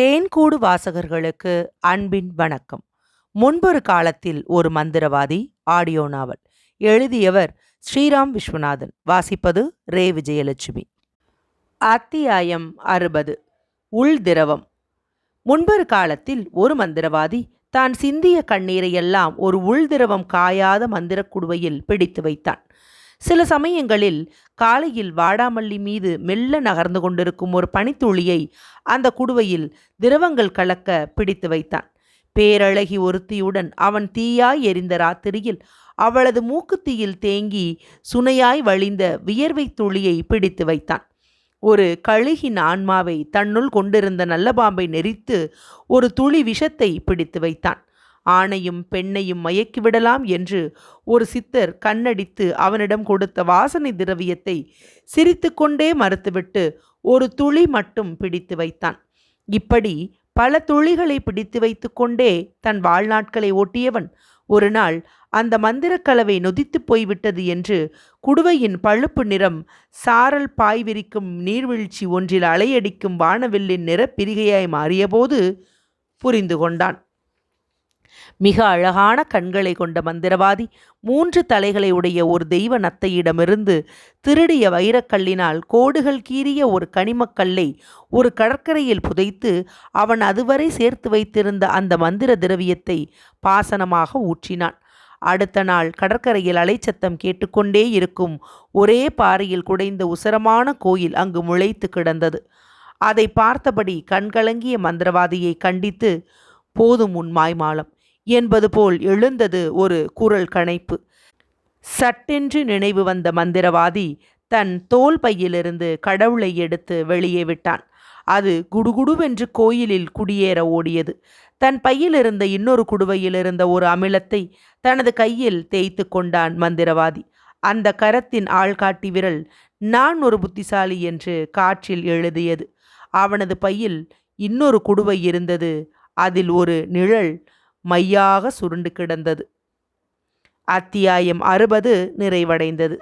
தேன்கூடு வாசகர்களுக்கு அன்பின் வணக்கம். முன்பொரு காலத்தில் ஒரு மந்திரவாதி ஆடியோ நாவல் எழுதியவர் ஸ்ரீராம் விஸ்வநாதன். வாசிப்பது ரே. விஜயலட்சுமி. அத்தியாயம் அறுபது. உள் திரவம். முன்பொரு காலத்தில் ஒரு மந்திரவாதி தான் சிந்திய கண்ணீரை எல்லாம் ஒரு உள் திரவம் காயாத மந்திரக் குடுவையில் பிடித்து வைத்தான். சில சமயங்களில் காலையில் வாடாமல்லி மீது மெல்ல நகர்ந்து கொண்டிருக்கும் ஒரு பனித்துளியை அந்த குடுவையில் திரவங்கள் கலக்க பிடித்து வைத்தான். பேரழகி ஒருத்தியுடன் அவன் தீயாய் எரிந்த ராத்திரியில் அவளது மூக்குத்தீயில் தேங்கி சுனையாய் வழிந்த வியர்வை துளியை பிடித்து வைத்தான். ஒரு கழுகின் ஆன்மாவை தன்னுள் கொண்டிருந்த நல்ல பாம்பை நெறித்து ஒரு துளி விஷத்தை பிடித்து வைத்தான். ஆணையும் பெண்ணையும் மயக்கிவிடலாம் என்று ஒரு சித்தர் கண்ணடித்து அவனிடம் கொடுத்த வாசனை திரவியத்தை சிரித்துக்கொண்டே மறுத்துவிட்டு ஒரு துளி மட்டும் பிடித்து வைத்தான். இப்படி பல துளிகளை பிடித்து வைத்து கொண்டே தன் வாழ்நாட்களை ஓட்டியவன் ஒரு நாள் அந்த மந்திரக்கலவை நொதித்து போய்விட்டது என்று குடுவையின் பழுப்பு நிறம் சாரல் பாய் விரிக்கும் நீர்வீழ்ச்சி ஒன்றில் அலையடிக்கும் வானவில்லின் நிறப்பிரிகையாய் மாறியபோது புரிந்து கொண்டான். மிக அழகான கண்களை கொண்ட மந்திரவாதி மூன்று தலைகளை உடைய ஒரு தெய்வ நத்தையிடமிருந்து திருடிய வைரக்கல்லினால் கோடுகள் கீறிய ஒரு கனிமக்கல்லை ஒரு கடற்கரையில் புதைத்து அவன் அதுவரை சேர்த்து வைத்திருந்த அந்த மந்திர திரவியத்தை பாசனமாக ஊற்றினான். அடுத்த நாள் கடற்கரையில் அலைச்சத்தம் கேட்டுக்கொண்டே இருக்கும் ஒரே பாறையில் குடைந்த உசரமான கோயில் அங்கு முளைத்து கிடந்தது. அதை பார்த்தபடி கண்கலங்கிய மந்திரவாதியை கண்டித்து போதும் உன் மாய்மாலம். என்பது போல் எழுந்தது ஒரு குரல் கணைப்பு. சட்டென்று நினைவு வந்த மந்திரவாதி தன் தோல் பையிலிருந்து கடவுளை எடுத்து வெளியே விட்டான். அது குடுகுடுவென்று கோயிலில் குடியேற ஓடியது. தன் பையில் இருந்த இன்னொரு குடுவையில் இருந்த ஒரு அமிலத்தை தனது கையில் தேய்த்து கொண்டான் மந்திரவாதி. அந்த கரத்தின் ஆள்காட்டி விரல் நான் ஒரு புத்திசாலி என்று காற்றில் எழுதியது. அவனது பையில் இன்னொரு குடுவை இருந்தது. அதில் ஒரு நிழல் மையாக சுருண்டு கிடந்தது. அத்தியாயம் அறுபது நிறைவடைந்தது.